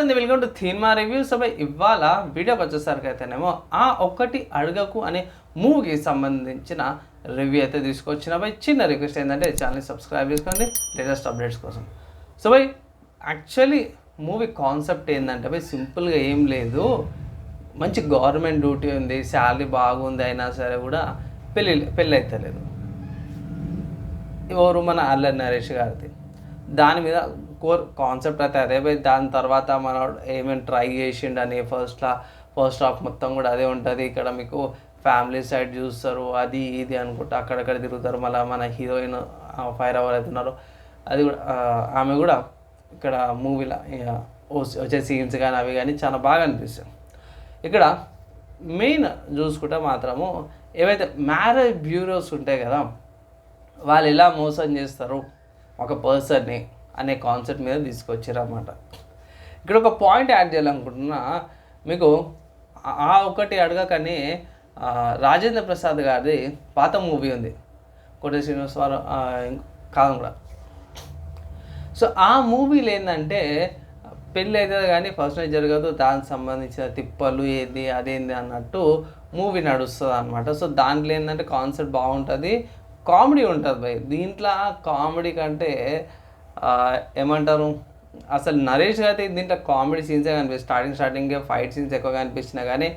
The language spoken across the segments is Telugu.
అండి వెల్కమ్ టు థీన్మా రివ్యూస్ అబ్బాయి ఇవాళ వీడియోకి వచ్చేసరికి అయితేనేమో ఆ ఒక్కటి అడగకు అనే మూవీకి సంబంధించిన రివ్యూ అయితే తీసుకొచ్చిన బై. చిన్న రిక్వెస్ట్ ఏంటంటే ఛానల్ని సబ్స్క్రైబ్ చేసుకోండి లేటెస్ట్ అప్డేట్స్ కోసం. So by actually movie concept ఏంటంటే బై సింపుల్గా ఏం లేదు. మంచి గవర్నమెంట్ డ్యూటీ ఉంది శాలరీ బాగుంది అయినా సరే కూడా పెళ్ళి పెళ్ళి అయితే లేదు ఎవరు మన అల్లరి నరేష్ గారిది. దాని మీద కోర్ కాన్సెప్ట్ అయితే అదే పోయి దాని తర్వాత మన ఏమేమి ట్రై చేసిండని ఫస్ట్లా ఫస్ట్ హాఫ్ మొత్తం కూడా అదే ఉంటుంది. ఇక్కడ మీకు ఫ్యామిలీ సైడ్ చూస్తారు అది ఇది అనుకుంటా అక్కడక్కడ తిరుగుతారు. మళ్ళీ మన హీరోయిన్ ఫైర్ అవర్ అవుతున్నారు అది కూడా ఆమె కూడా ఇక్కడ మూవీలో వచ్చే సీన్స్ కానీ అవి కానీ చాలా బాగా అనిపిస్తాయి. ఇక్కడ మెయిన్ చూసుకుంటే మాత్రము ఏవైతే మ్యారేజ్ బ్యూరోస్ ఉంటాయి కదా వాళ్ళు ఎలా మోసం చేస్తారు ఒక పర్సన్ని అనే కాన్సెప్ట్ మీద తీసుకొచ్చారు అన్నమాట ఇక్కడ ఒక పాయింట్ యాడ్ చేయాలనుకుంటున్నా. మీకు ఆ- ఒకటి అడగకని రాజేంద్ర ప్రసాద్ గారిది పాత మూవీ ఉంది. కోట శ్రీనివాసరావు కాలం కూడా. సో ఆ మూవీలో ఏంటంటే పెళ్ళి అవుతుంది కానీ ఫస్ట్ నైట్ జరగదు దానికి సంబంధించిన తిప్పలు ఏది అదేంది అన్నట్టు మూవీ నడుస్తుంది అనమాట సో దాంట్లో ఏంటంటే కాన్సెప్ట్ బాగుంటుంది కామెడీ ఉంటుంది. భయ్ దీంట్లో కామెడీ కంటే ఏమంటారు? అసలు నరేష్ అయితే దీంట్లో కామెడీ సీన్సే కనిపిస్తుంది స్టార్టింగ్ స్టార్టింగ్ ఫైట్ సీన్స్ ఎక్కువ కనిపించినా కానీ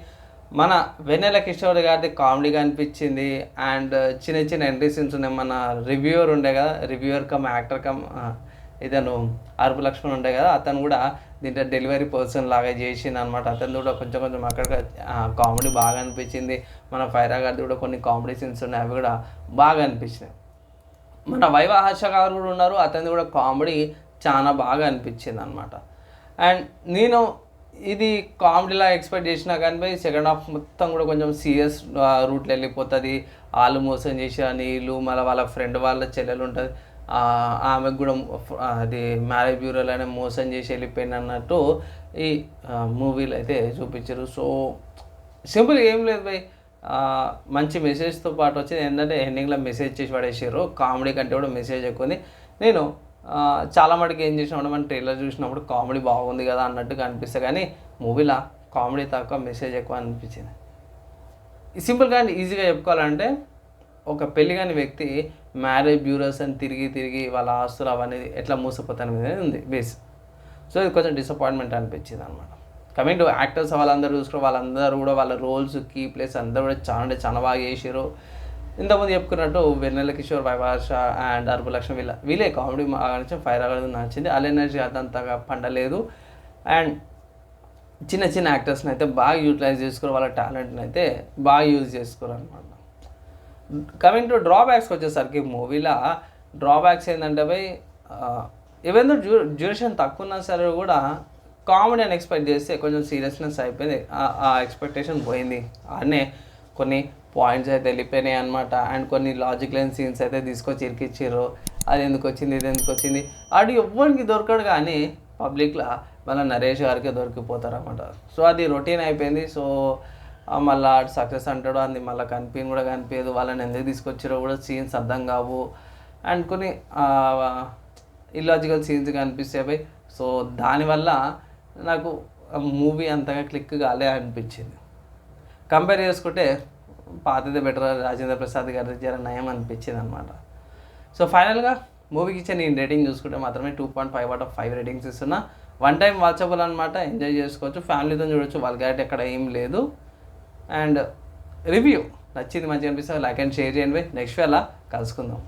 మన వెన్నెల కిషోర్ గారిది కామెడీగా అనిపించింది అండ్ చిన్న చిన్న ఎంట్రీ సీన్స్ ఉన్నాయి. మన రివ్యూవర్ ఉండే కదా రివ్యూవర్ కమ్ యాక్టర్ కమ్ ఇతను అరుపు లక్ష్మణ్ ఉండే కదా అతను కూడా దీంట్లో డెలివరీ పర్సన్ లాగా చేసింది అనమాట అతను కూడా కొంచెం కొంచెం అక్కడ కామెడీ బాగా అనిపించింది. మన ఫైరా గారిది కూడా కొన్ని కామెడీ సీన్స్ ఉన్నాయి. అవి కూడా బాగా అనిపించినాయి. మన వైవాహర్ష గారు కూడా ఉన్నారు అతనిది కూడా కామెడీ చాలా బాగా అనిపించింది అనమాట అండ్ నేను ఇది కామెడీలా ఎక్స్పెక్ట్ చేసినా కానీ పోయి సెకండ్ హాఫ్ మొత్తం కూడా కొంచెం సీరియస్ రూట్లో వెళ్ళిపోతుంది. వాళ్ళు మోసం చేసి నీళ్ళు మళ్ళీ వాళ్ళ ఫ్రెండ్ వాళ్ళ చెల్లెలు ఉంటుంది. ఆమెకు కూడా అది మ్యారేజ్ బ్యూరోలోనే మోసం చేసి వెళ్ళిపోయింది అన్నట్టు ఈ మూవీలు అయితే చూపించారు. సో సింపుల్ ఏం లేదు భయ్ మంచి మెసేజ్తో పాటు వచ్చింది ఏంటంటే ఎండింగ్లో మెసేజ్ చేసి పడేసారు కామెడీ కంటే కూడా మెసేజ్ ఎక్కువ ఉంది. నేను చాలా మటుకు ఏం చేసినప్పుడు మనం ట్రైలర్ చూసినప్పుడు కామెడీ బాగుంది కదా అన్నట్టుగా అనిపిస్తుంది కానీ మూవీలో కామెడీ తక్కువ మెసేజ్ ఎక్కువ అనిపించింది. సింపుల్గా అండ్ ఈజీగా చెప్పుకోవాలంటే ఒక పెళ్ళి కాని వ్యక్తి మ్యారేజ్ బ్యూరోస్ అని తిరిగి తిరిగి వాళ్ళ ఆస్తులు అవన్నీ ఎట్లా మూసిపోతాను అనేది ఉంది బేస్ సో ఇది కొంచెం డిసప్పాయింట్మెంట్ అనిపించింది అనమాట కమింగ్ టు యాక్టర్స్ వాళ్ళందరూ చూసుకుని వాళ్ళందరూ కూడా వాళ్ళ రోల్స్ కీ ప్లేస్ అందరూ కూడా చాలా అంటే చాలా బాగా చేసారు ఇంతకుముందు చెప్పుకున్నట్టు వెన్నెల కిషోర్ వైభాష అండ్ అరుపు లక్ష్మి వీళ్ళ వీళ్ళే కామెడీ నచ్చింది ఫైర్ అవ్వడం నచ్చింది. అల్ ఎనర్జీ అదంతగా పండలేదు. అండ్ చిన్న చిన్న యాక్టర్స్ని అయితే బాగా యూటిలైజ్ చేసుకోరు వాళ్ళ టాలెంట్ని అయితే బాగా యూజ్ చేసుకోరు అనమాట కమింగ్ టు డ్రాబ్యాక్స్కి వచ్చేసరికి మూవీలో డ్రాబ్యాక్స్ ఏంటంటే పోయి ఎవెందో డ్యూ డ్యూరేషన్ తక్కువ ఉన్నా సరే కూడా కామెడీ అని ఎక్స్పెక్ట్ చేస్తే కొంచెం సీరియస్నెస్ అయిపోయింది. ఆ- ఎక్స్పెక్టేషన్ పోయింది. అనే కొన్ని పాయింట్స్ అయితే వెళ్ళిపోయినాయి అనమాట అండ్ కొన్ని లాజిక్ లైన్ సీన్స్ అయితే తీసుకొచ్చి ఇరికిచ్చారు అది ఎందుకు వచ్చింది? ఇది ఎందుకు వచ్చింది? అటు ఎవ్వరికి దొరకడు కానీ పబ్లిక్లో మళ్ళీ నరేష్ గారికి దొరికిపోతారు అనమాట సో అది రొటీన్ అయిపోయింది. సో మళ్ళీ ఆడు సక్సెస్ అంటాడు అది. మళ్ళీ కనిపించింది కూడా కనిపించదు వాళ్ళని ఎందుకు తీసుకొచ్చారో కూడా సీన్స్ అర్థం కావు. అండ్ కొన్ని ఇల్లాజికల్ సీన్స్ కనిపిస్తాయి సో దానివల్ల నాకు మూవీ అంతగా క్లిక్ కాలే అనిపించింది. కంపేర్ చేసుకుంటే పాతది బెటర్ రాజేంద్ర ప్రసాద్ గారి జర నయం అనిపించింది అనమాట సో ఫైనల్గా మూవీకి ఇచ్చే నేను రేటింగ్ చూసుకుంటే మాత్రమే two point five out of five ratings ఇస్తున్నా. వన్ టైం వాచబుల్ అనమాట ఎంజాయ్ చేసుకోవచ్చు ఫ్యామిలీతో చూడొచ్చు వాళ్ళకి ఎక్కడ ఏం లేదు. అండ్ రివ్యూ నచ్చింది మంచిగా అనిపిస్తే లైక్ అండ్ షేర్ చేయండి. నెక్స్ట్ వేళ కలుసుకుందాం.